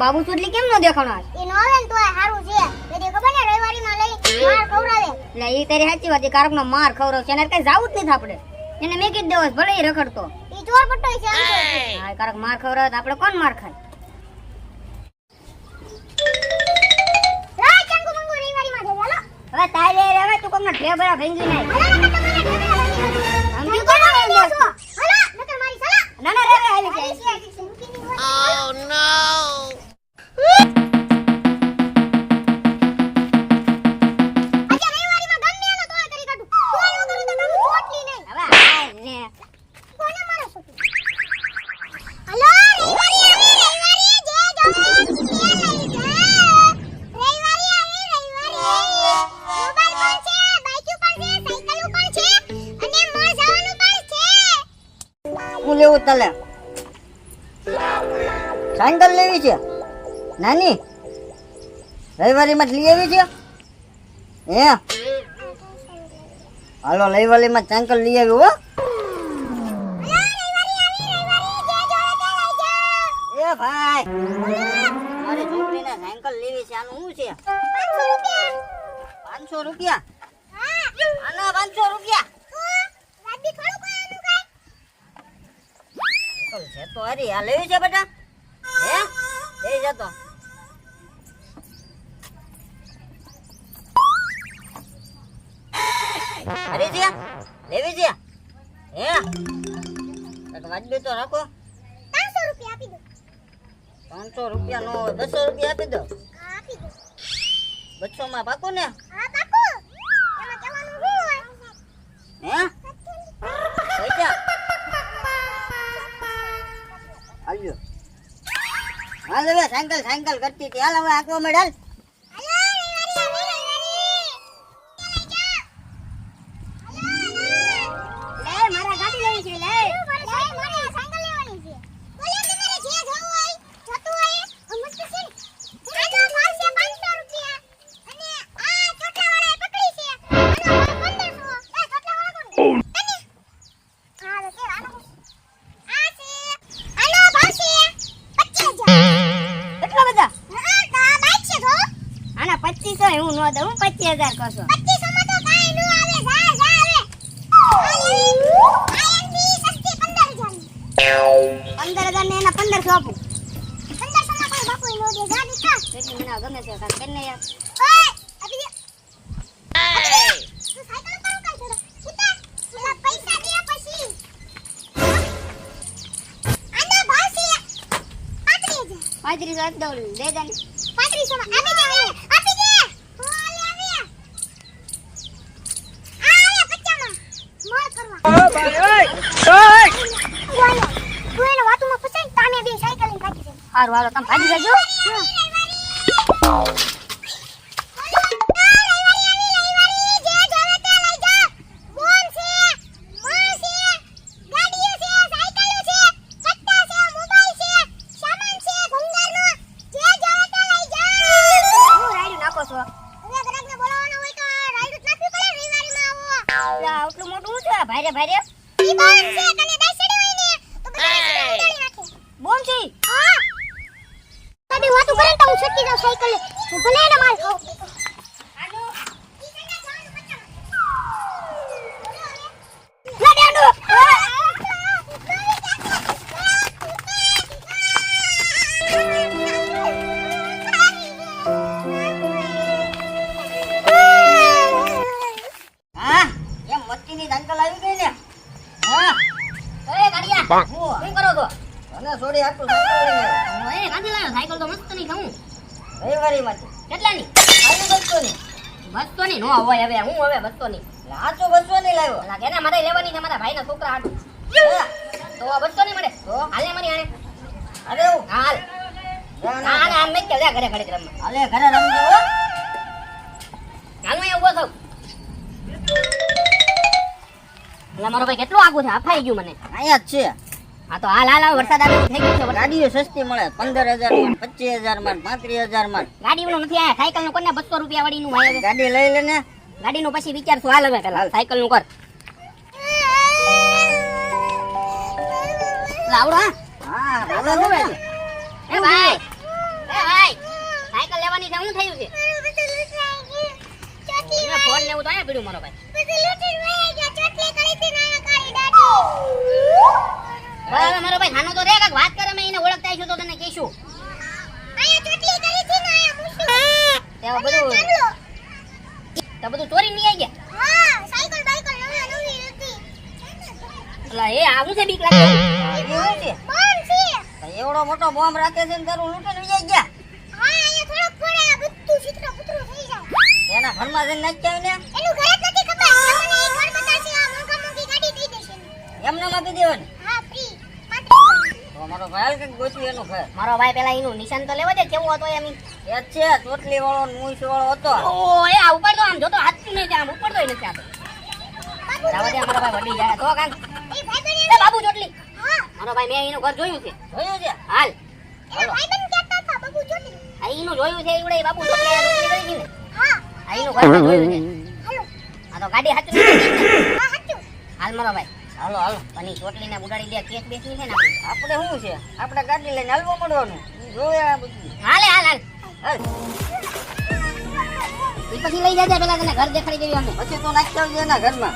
બાબુ ચોટલી કેમ ન દેખાણો? એ નો આવે ને તોય સારું છે. એટલે ખબર ને રવિવારીમાં લઈ માર ખવરાવે એટલે એ તારી સાચી વાત છે કારક નો માર ખવરાવ છે એને કઈ જાવું જ નહીં આપણે. એને મેં કીધું દેવો ભલે એ રખડતો. એ ચોર પટ્ટો છે. હા કારક માર ખવરાવે તો આપણે કોણ માર ખાય? હવે તાઈ લે રે હવે તું કોકના ઢેબરા ભેંગી નાખ. હાલો લેવું તલે? સાયકલ લેવી છે? નાની? રવિવારીમાં જ લઈ આવી છે? હે? હાલો, રવિવારીમાં સાયકલ લઈ આવ્યું હો. એ ભાઈ, મારી છોકરીને સાયકલ લેવી છે. આનું શું છે. પાંચસો રૂપિયા? આના પાંચસો રૂપિયા તો, રાતથી થોડું કોઈ આનું કાંઈ? સાયકલ છે તો અરે આ લેવી છે બેટા? હે? લઈ જતો અરે છે? લેવી છે? હે? વાજબી તો રાખો. પાંચસો રૂપિયા આપી દો. પાંચસો રૂપિયા નો હોય બસો રૂપિયા આપી દો. બસો માં પાકું ને? હા, પાકું. એમાં કહેવાનું શું હોય? હે? હાલ હવે સાયકલ સાયકલ કરતી હતી. હાલ હવે આંકવા મળે આ એમની પચીસ 15000 ની. પંદર હજાર ને એના પંદરસો આપું 1500 માં કોઈ બાપુ નો દે. જા, દીકરા. એટલી મને ગમે છે કાંઈ કરીને યાર ઓય, આપી દે. આપી દે. તું સાયકલ ઉપર ઉતાર થોડો. ઉતાર. પેલા પૈસા દે પછી. આનો ભાવ છે 35,000. પાંત્રીસો દઉં દે દે પાંત્રીસો માં આપી દે હવે. આપી દે. ઓલે આવે. આ આવે 50 માં. મોર કરવા. ઓય. તું એને વાતુમાં ફસાઈને તાને બે સાયકલ લઈને ભાગી જાય. હારું હાલો તમે ભાગી જજો. હા એમ મસ્તીની સાયકલ હું ગઈ ને. હા. એ ગાડિયા હું. શું કરો તો. અને છોડી આખું સાયકલ લઈને એ ગાડી લાવ્યો સાયકલ તો મસ્ત નહીં ખાઉં. રવિવારીમાંથી કેટલાની? આવી બસો ની બસો ની નો હોય હવે હું હવે બસો ની લાચો બસો ની લાવ્યો લાગે મારે લેવાની છે મારા ભાઈના છોકરા હાટુ તો આ બસો ની મળે. તો? હાલે મારી આને અરે હાલ. ના, ના. ના. ના આમ મેં કે લે ઘરે અલે ઘરે રમજો હો. હાલ ઊભો થઉં. એટલે મારો ભાઈ કેટલું આગું છે? અફાઈ ગયું મને. અહીંયા જ છે. આ તો હાલ હાલ હાલ વરસાદ આવે થઈ ગયું છે. ગાડીઓ સસ્તી મળે પંદર હજારમાં પચીસ હજારમાં પાંત્રીસ હજારમાં. ગાડી નું નથી આયા સાયકલનું કોને? બસો રૂપિયા વાળી નું હોય ગાડી લઈ લે ને. ગાડીનું પછી વિચારશું હાલ હવે પેલા સાયકલનું કર. લાવડો હા. હા દાદા એ ભાઈ. એ ભાઈ સાયકલ લેવાની છે શું થયું છે? ફોન લેવું તો અહીંયા પીડ્યું મારો ભાઈ. બરાબર મારો ભાઈ નાનો તો રે કાંઈક વાત કરે મેં એને ઓળખતા હશું તો તને કહીશું. તેમાં બધું તે બધું ચોરી નહીં આવી ગયા હા, એ આવું છે બીક લાગે એવું છે છે? એવડો મોટો બોમ્બ રાખે છે તારું લૂંટીને વિજય ગયા. એના ઘરમાં જઈને ઘર જ નથી ખબર. તમને એમને આપી દેવાની હા, free. પાંત્રીસ તો મારો ભાઈ કંઈક ગોચ્યું એનું ઘર મારો ભાઈ પેલા એનું નિશાન તો લેવા દે કેવું હતો એમ એ છે ચોટલી વાળો મૂછ વાળો હતો. ઓ એ આ ઉપર તો આમ જોતો હાથ નહીં આમ ઉપર તો. નથી બાબુ, દે મારો ભાઈ વડી જાય. તો કાંક એ એ બાબુ ચોટલી. હા, મારો ભાઈ મેં એનું ઘર જોયું છે. જોયું છે? હાલ. એના ભાઈબંધ કહેતા હતા, બાબુ ચોટલી. આ એનું જોયું છે ઈવડે બાબુ ચોટલી ચોટલી ને હા, આ એનું ઘર જોયું છે. હાલો. આ તો ગાડી. હા, હાચું. હાલ મારો ભાઈ. હાલો હાલો. પણ ચોટલી ચોટલીને ઉડાડી દે કેક બેસી છે ને આપણે. શું છે? આપણે ગાડી લઈને હાલવા મળવાનું. જોવે આ બધું. હાલે હાલ હાલ. પછી લઈ જાય પેલા તને ઘર દેખાડી દેવી અમે. પછી તો નાખી આવજે એના ઘરમાં.